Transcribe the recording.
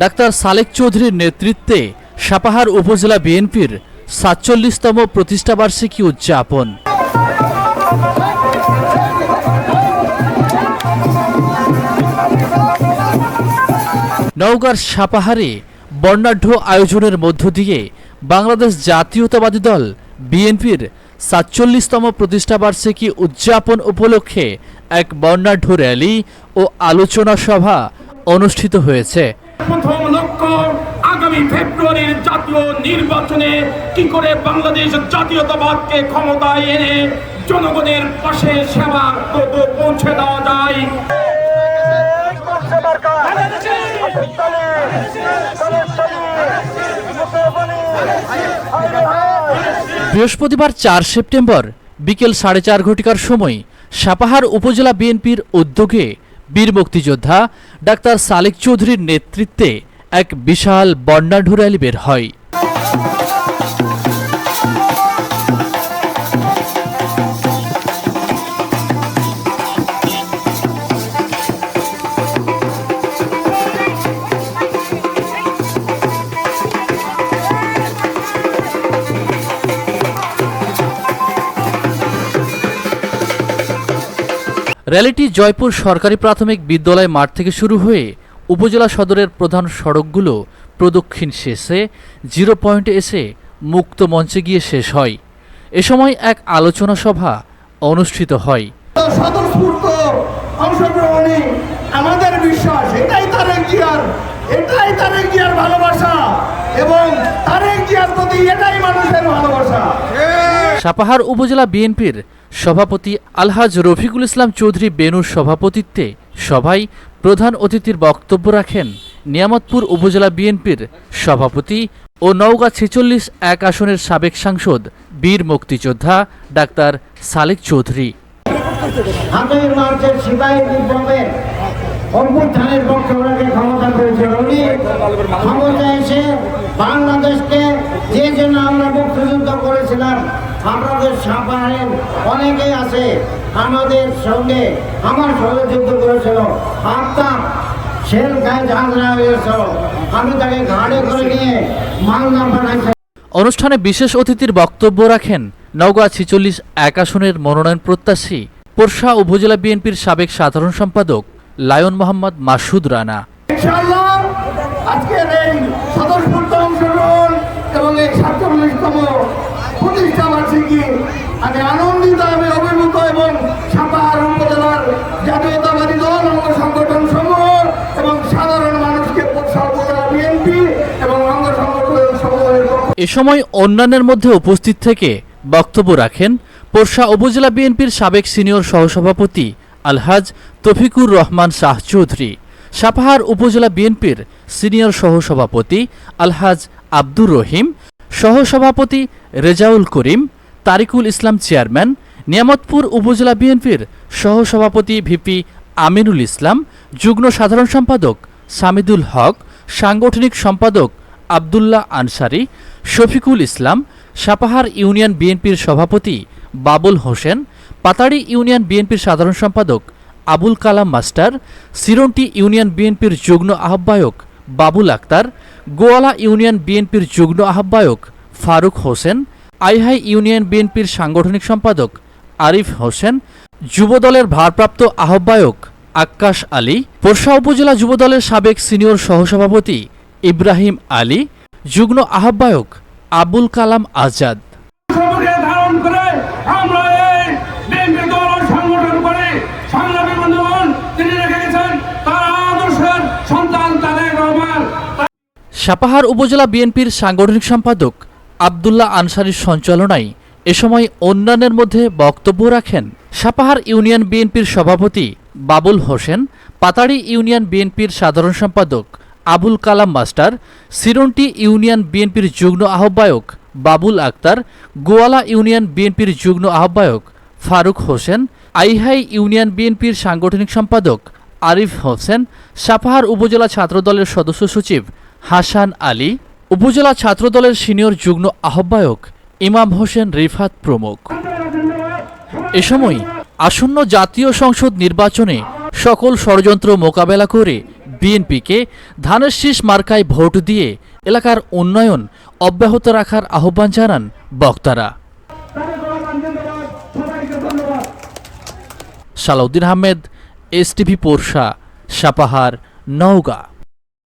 Doctor সালেক চৌধুরীর নেতৃত্বে সাপাহার উপজেলা বিএনপির সাতচল্লিশতম প্রতিষ্ঠাবার্ষিকী উদযাপন। নওগাঁর সাপাহারে বর্ণাঢ্য আয়োজনের মধ্য দিয়ে বাংলাদেশ জাতীয়তাবাদী দল বিএনপির সাতচল্লিশতম প্রতিষ্ঠাবার্ষিকী উদযাপন উপলক্ষে এক বর্ণাঢ্য র্যালি ও আলোচনা সভা অনুষ্ঠিত হয়েছে। প্রথম লক্ষ্য আগামী ফেব্রুয়ারির জাতীয় নির্বাচনে কি করে বাংলাদেশ জাতীয়তাবাদকে ক্ষমতায় এনে জনগণের পাশে সেবা পৌঁছে দেওয়া যায়? বৃহস্পতিবার চার সেপ্টেম্বর বিকেল সাড়ে চার ঘটিকার সময় সাপাহার উপজেলা বিএনপির উদ্যোগে বীর মুক্তিযোদ্ধা ডাক্তার সালেক চৌধুরীর নেতৃত্বে এক বিশাল বর্ণাঢ্য র্যালি বের হয়। র্যালিটি জয়পুর সরকারি প্রাথমিক বিদ্যালয় মাঠ থেকে শুরু হয়ে উপজেলা সদরের প্রধান সড়কগুলো প্রদক্ষিণ শেষে জিরো পয়েন্টে এসে মুক্ত মঞ্চে গিয়ে শেষ হয়। এ সময় এক আলোচনা সভা অনুষ্ঠিত হয়। অংশগ্রহণে আমাদের বিশ্বাস এটাই তারেক জিয়ার এটাই তারেক জিয়ার ভালোবাসা এবং তারেক জিয়ার প্রতি এটাই মানুষের ভালোবাসা। সাপাহার উপজেলা বিএনপির সভাপতি আলহাজ রফিকুল ইসলাম চৌধুরী বেনুর সভাপতিত্বে সভায় প্রধান অতিথির বক্তব্য রাখেন নিয়ামতপুর উপজেলা বিএনপির সভাপতি ও নওগাঁ ছেচল্লিশ এক আসনের সাবেক সাংসদ বীর মুক্তিযোদ্ধা ডাক্তার সালেক চৌধুরী। বাংলাদেশকে যে জন্য আমরা মুক্তিযুদ্ধ করেছিলাম আমাদের সাপাহের অনেকেই আছে। আমাদের সঙ্গে আমার সঙ্গে যুদ্ধ করেছিল। আপনার সেল গায়ে ঝাঁঝরা হয়েছিল। আমি তাকে ঘাড়ে করে নিয়ে মালদা পাঠাইছি। অনুষ্ঠানে বিশেষ অতিথির বক্তব্য রাখেন নওগাঁ ছিচল্লিশ এক আসনের মনোনয়ন প্রত্যাশী পোরশা উপজেলা বিএনপির সাবেক সাধারণ সম্পাদক লায়ন মোহাম্মদ মাসুদ রানা। আজকের এই এবং এই সাতচল্লিশতম প্রতিষ্ঠা বার্ষিকী আমি আনন্দিত আমি অভিভূত এবং সাপাহার উপজেলার জাতীয়তাবাদী দল অঙ্গ সংগঠন সমূহ এবং সাধারণ মানুষকে সর্বজেলা বিএনপি এবং অঙ্গ সংগঠন পক্ষ এ সময় অন্যান্যের মধ্যে উপস্থিত থেকে বক্তব্য রাখেন পোরশা উপজেলা বিএনপির সাবেক সিনিয়র সহসভাপতি আলহাজ তফিকুর রহমান শাহ চৌধুরী, সাপাহার উপজেলা বিএনপির সিনিয়র সহসভাপতি আলহাজ আব্দুর রহিম, সহসভাপতি রেজাউল করিম তারিকুল ইসলাম চেয়ারম্যান, নিয়ামতপুর উপজেলা বিএনপির সহসভাপতি ভিপি আমিনুল ইসলাম, যুগ্ম সাধারণ সম্পাদক সামিদুল হক, সাংগঠনিক সম্পাদক আবদুল্লাহ আনসারি, শফিকুল ইসলাম, সাপাহার ইউনিয়ন বিএনপির সভাপতি বাবুল হোসেন, পাতাড়ি ইউনিয়ন বিএনপির সাধারণ সম্পাদক আবুল কালাম মাস্টার, সিরন্টি ইউনিয়ন বিএনপির যুগ্ম আহ্বায়ক বাবুল আক্তার, গোয়ালা ইউনিয়ন বিএনপির যুগ্ম আহ্বায়ক ফারুক হোসেন আইহাই ইউনিয়ন বিএনপির সাংগঠনিক সম্পাদক আরিফ হোসেন যুবদলের ভারপ্রাপ্ত আহ্বায়ক আক্কাশ আলী পোরশা উপজেলা যুবদলের সাবেক সিনিয়র সহসভাপতি ইব্রাহিম আলী যুগ্ম আহ্বায়ক আবুল কালাম আজাদ। সাপাহার উপজেলা বিএনপির সাংগঠনিক সম্পাদক আবদুল্লাহ আনসারির সঞ্চালনায় এ সময় অন্যান্যের মধ্যে বক্তব্য রাখেন সাপাহার ইউনিয়ন বিএনপির সভাপতি বাবুল হোসেন, পাতাড়ি ইউনিয়ন বিএনপির সাধারণ সম্পাদক আবুল কালাম মাস্টার, সিরন্টি ইউনিয়ন বিএনপির যুগ্ম আহ্বায়ক বাবুল আক্তার, গোয়ালা ইউনিয়ন বিএনপির যুগ্ম আহ্বায়ক ফারুক হোসেন, আইহাই ইউনিয়ন বিএনপির সাংগঠনিক সম্পাদক আরিফ হোসেন, সাপাহার উপজেলা ছাত্রদলের সদস্য সচিব হাসান আলী উপজেলা ছাত্রদলের সিনিয়র যুগ্ম আহ্বায়ক ইমাম হোসেন রিফাত প্রমুখ। এ সময় আসন্ন জাতীয় সংসদ নির্বাচনে সকল ষড়যন্ত্র মোকাবেলা করে বিএনপিকে ধানের শীষ মার্কায় ভোট দিয়ে এলাকার উন্নয়ন অব্যাহত রাখার আহ্বান জানান বক্তারা। Salauddin Ahmed, S TV Sapahar, Naogaon.